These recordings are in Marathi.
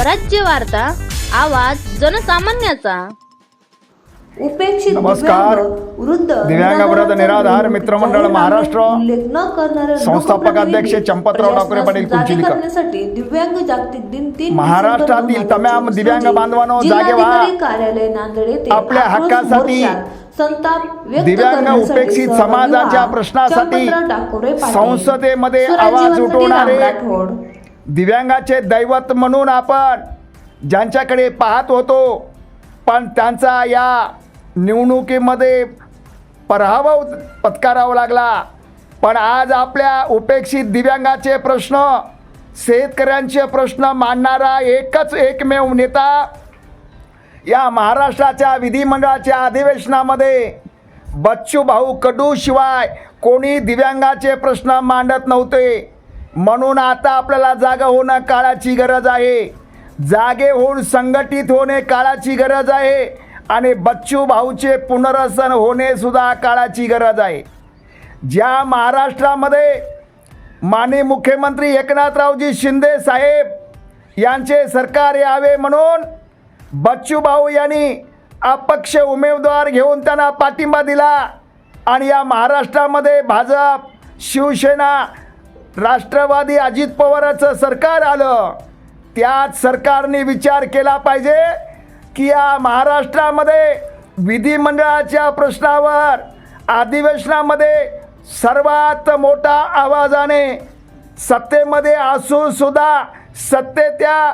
स्वराज्य वार्ता आवाज जनसामान्याचा उपेक्षित नमस्कार. दिव्यांग, वृद्ध दिव्यांग वृद्ध निराधार मित्रमंडळ महाराष्ट्र उल्लेख न करणाऱ्या संस्थापक अध्यक्ष चंपतराव ठाकरे पाटील. करण्यासाठी दिव्यांग जागतिक दिन तीन महाराष्ट्रातील डिसेंबर तमाम 2024 दिव्यांग रोजी बांधवांनो, जागे व्हा. जिल्हाधिकारी कार्यालय नांदेड येथे आपल्या आक्रोश हक्कासाठी संताप व्यक्त दिव्यांग करण्यासाठी उपेक्षित सहभागी समाजाच्या. प्रश्नासाठी चंपतराव ठाकरे पाटील, संसदेमध्ये आवाज उठवणारे राठोड. दिव्यांगाचे दैवत म्हणून आपण ज्यांच्याकडे पाहत होतो पण त्यांचा या निवडणुकीमध्ये पराभव पत्करावा लागला. पण आज आपल्या उपेक्षित दिव्यांगाचे प्रश्न शेतकऱ्यांचे प्रश्न मांडणारा एकच एकमेव नेता या महाराष्ट्राच्या विधिमंडळाच्या अधिवेशनामध्ये बच्चू भाऊ कडू शिवाय कोणी दिव्यांगाचे प्रश्न मांडत नव्हते. म्हणून आता आपल्याला जागा होणं काळाची गरज आहे. जागे होऊन संघटित होणे काळाची गरज आहे आणि बच्चू भाऊचे पुनर्वसन होणे सुद्धा काळाची गरज आहे. ज्या महाराष्ट्रामध्ये माननीय मुख्यमंत्री एकनाथरावजी शिंदे साहेब यांचे सरकार यावे म्हणून बच्चू भाऊ यांनी अपक्ष उमेदवार घेऊन त्यांना पाठिंबा दिला आणि या महाराष्ट्रामध्ये भाजप शिवसेना राष्ट्रवादी अजित पवाराचं सरकार आलं. त्याच सरकारने विचार केला पाहिजे की या महाराष्ट्रामध्ये विधिमंडळाच्या प्रश्नावर अधिवेशनामध्ये सर्वात मोठा आवाजाने सत्तेमध्ये असून सुद्धा त्या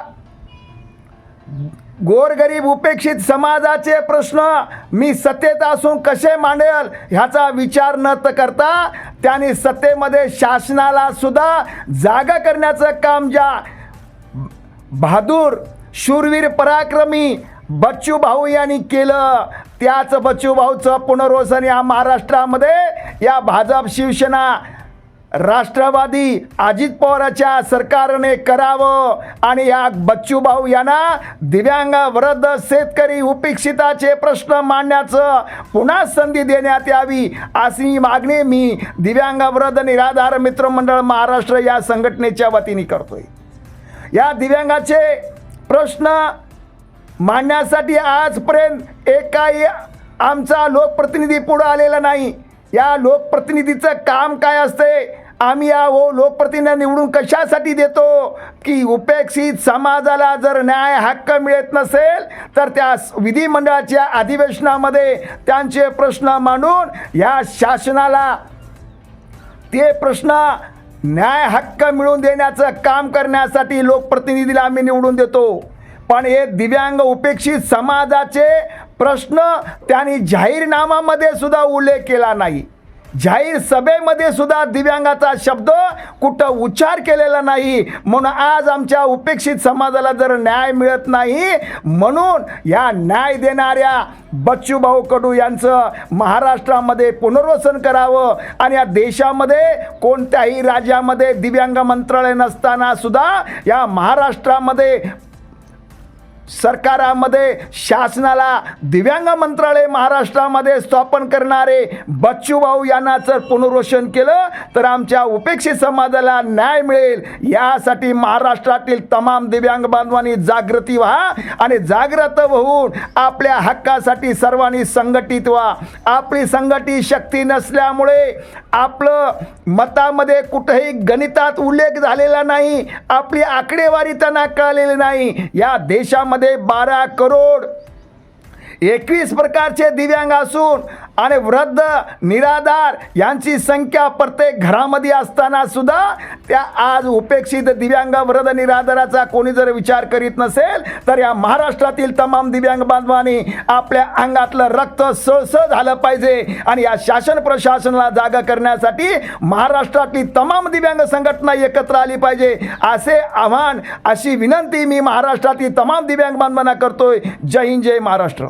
गोरगरीब उपेक्षित समाजाचे प्रश्न मी सत्तेत असून कसे मांडेल ह्याचा विचार न करता त्यांनी सत्तेमध्ये शासनाला सुद्धा जागा करण्याचं काम ज्या बहादूर शूरवीर पराक्रमी बच्चू भाऊ यांनी केलं त्याच बच्चू भाऊचं पुनर्वसन या महाराष्ट्रामध्ये या भाजप शिवसेना राष्ट्रवादी अजित पवाराच्या सरकारने करावं आणि या बच्चू भाऊ यांना दिव्यांग वृद्ध शेतकरी उपेक्षिताचे प्रश्न मांडण्याचं पुन्हा संधी देण्यात यावी अशी मागणी मी दिव्यांग वृद्ध निराधार मित्रमंडळ महाराष्ट्र या संघटनेच्या वतीने करतोय. या दिव्यांगाचे प्रश्न मांडण्यासाठी आजपर्यंत एकाही आमचा लोकप्रतिनिधी पुढं आलेला नाही. या लोकप्रतिनिधीचं काम काय असते आम्ही या हो लोकप्रतिनिधी निवडून कशासाठी देतो? की उपेक्षित समाजाला जर न्याय हक्क मिळत नसेल तर त्या विधिमंडळाच्या अधिवेशनामध्ये त्यांचे प्रश्न मांडून या शासनाला ते प्रश्न न्याय हक्क मिळवून देण्याचं काम करण्यासाठी लोकप्रतिनिधीला आम्ही निवडून देतो. पण हे दिव्यांग उपेक्षित समाजाचे प्रश्न त्यांनी जाहीरनामामध्ये सुद्धा उल्लेख केला नाही. जाहीर सभेमध्ये सुद्धा दिव्यांगाचा शब्द कुठं उच्चार केलेला नाही. म्हणून आज आमच्या उपेक्षित समाजाला जर न्याय मिळत नाही म्हणून या न्याय देणाऱ्या बच्चूभाऊ कडू यांचं महाराष्ट्रामध्ये पुनर्वसन करावं आणि या देशामध्ये कोणत्याही राज्यामध्ये दिव्यांग मंत्रालय नसताना सुद्धा या महाराष्ट्रामध्ये सरकारामध्ये शासनाला दिव्यांग मंत्रालय महाराष्ट्रामध्ये स्थापन करणारे बच्चूभाऊ यांना जर पुनर्वसन केलं तर आमच्या उपेक्षित समाजाला न्याय मिळेल. यासाठी महाराष्ट्रातील तमाम दिव्यांग बांधवांनी जागृती व्हा आणि जागृत होऊन आपल्या हक्कासाठी सर्वांनी संघटित व्हा. आपली संघटित शक्ती नसल्यामुळे आपलं मतामध्ये कुठेही गणितात उल्लेख झालेला नाही. आपली आकडेवारी त्यांना कळलेली नाही. या देशामध्ये बारा करोड एकवीस प्रकारचे दिव्यांग असून आणि वृद्ध निराधार यांची संख्या प्रत्येक घरामध्ये असताना सुद्धा त्या आज उपेक्षित दिव्यांग वृद्ध निराधाराचा कोणी जर विचार करीत नसेल तर या महाराष्ट्रातील तमाम दिव्यांग बांधवांनी आपल्या अंगातलं रक्त सळसळ झालं पाहिजे. आणि या शासन प्रशासनाला जागा करण्यासाठी महाराष्ट्रातली तमाम दिव्यांग संघटना एकत्र आली पाहिजे. असे आव्हान अशी विनंती मी महाराष्ट्रातील तमाम दिव्यांग बांधवांना करतोय. जय हिंद जय महाराष्ट्र.